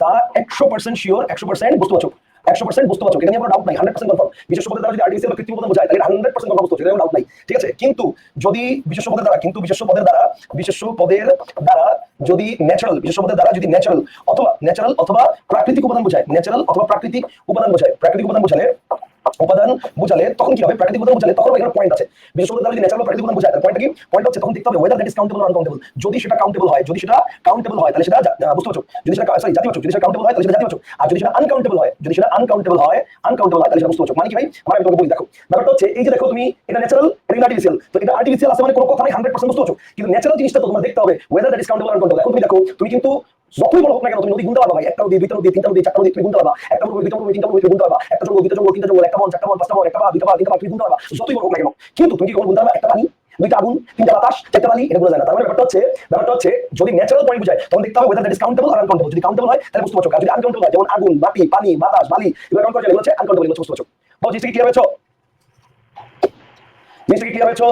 তা একশো percent sure একশো পার্সেন্ট একশো পার্সেন্ট পার্সেন্ট কৃত্রিম হান্ড্রেড পার্সেন্ট ঠিক আছে? কিন্তু যদি বিশেষ পদের দ্বারা, কিন্তু বিশেষ পদের দ্বারা বিশেষ পদের দ্বারা যদি ন্যাচারাল বিশেষ পদের দ্বারা যদি ন্যাচারাল অথবা ন্যাচারাল অথবা প্রাকৃতিক উপাদান বোঝায় ন্যাচারাল অথবা প্রাকৃতিক উপাদান বোঝায়, প্রাকৃতিক উপাদান বোঝালে উপাদান বোঝালে তখন কি হবে? প্রাকৃতিক উপাদান বোঝালে তখন এখানে পয়েন্ট আছে। বিশেষ করে যদি ন্যাচারাল প্রাকৃতিক উপাদান বোঝায়, তার পয়েন্ট কি? পয়েন্ট হচ্ছে তখন দেখতে হবে whether that is countable or uncountable যদি সেটা কাউন্টেবল হয়, যদি সেটা কাউন্টেবল হয়, তাহলে সেটা বুঝতে পারছ? যদি সেটা সরি জাতিবাচক যদি সেটা কাউন্টেবল হয়, তাহলে সেটা জাতিবাচক আর যদি সেটা আনকাউন্টেবল হয়, যদি সেটা আনকাউন্টেবল হয় আনকাউন্টেবল হয়, তাহলে সেটা বুঝতে পারছ। মানে কি ভাই? মানে আমি তোমাকে বলি, দেখো, ব্যাপারটা হচ্ছে, এই যে দেখো তুমি, এটা ন্যাচারাল এটা আর্টিফিশিয়াল তো এটা আর্টিফিশিয়াল আছে মানে কোনো কথা নাই হান্ড্রেড পার্সেন্ট বুঝতে পারছ? কিন্তু ন্যাচারাল জিনিসটা তোমার দেখতে হবে whether that is countable or uncountable এখন তুমি দেখো, তুমি কিন্তু যতই বড় হোক না কেন? তুমি নদী গুনতে পারবা ভাই। একটা নদী, দুইটা নদী, তিনটা নদী, চারটা নদী তুমি গুনতে পারবা। একটা নদী, দুইটা নদী, তিনটা তুমি গুনতে পারবা। একটা জঙ্গল, দুইটা জঙ্গল, তিনটা জঙ্গল, একটা বন, চারটা বন, পাঁচটা বন, একটা পা দুইটা পা তিনটা পা তুমি গুনতে পারবা। যতই বড় হোক না কেন। কিন্তু তুমি কি কখনো গুনতে পারবা? একটা পানি, দুইটা আগুন, তিনটা বাতাস, চারটা পানি, এটা বোঝা যায় না। তার মানে ব্যাপারটা হচ্ছে ব্যাপারটা হচ্ছে, যদি ন্যাচারাল পয়েন্ট বুঝায়, তখন দেখতে হবে ওয়েদার দ্যাট ইজ কাউন্টেবল আর আনকাউন্টেবল যদি কাউন্টেবল হয়, তাহলে বুঝতে পারছ। যদি আনকাউন্টেবল হয়, যেমন আগুন, মাটি, পানি, বাতাস, বালি, এগুলো কাউন্ট করা যায়। হচ্ছে আনকাউন্টেবল বুঝতে পারছ। বল, জিনিসটা কি ক্লিয়ার হয়েছো? জিনিসটা কি ক্লিয়ার হয়েছো?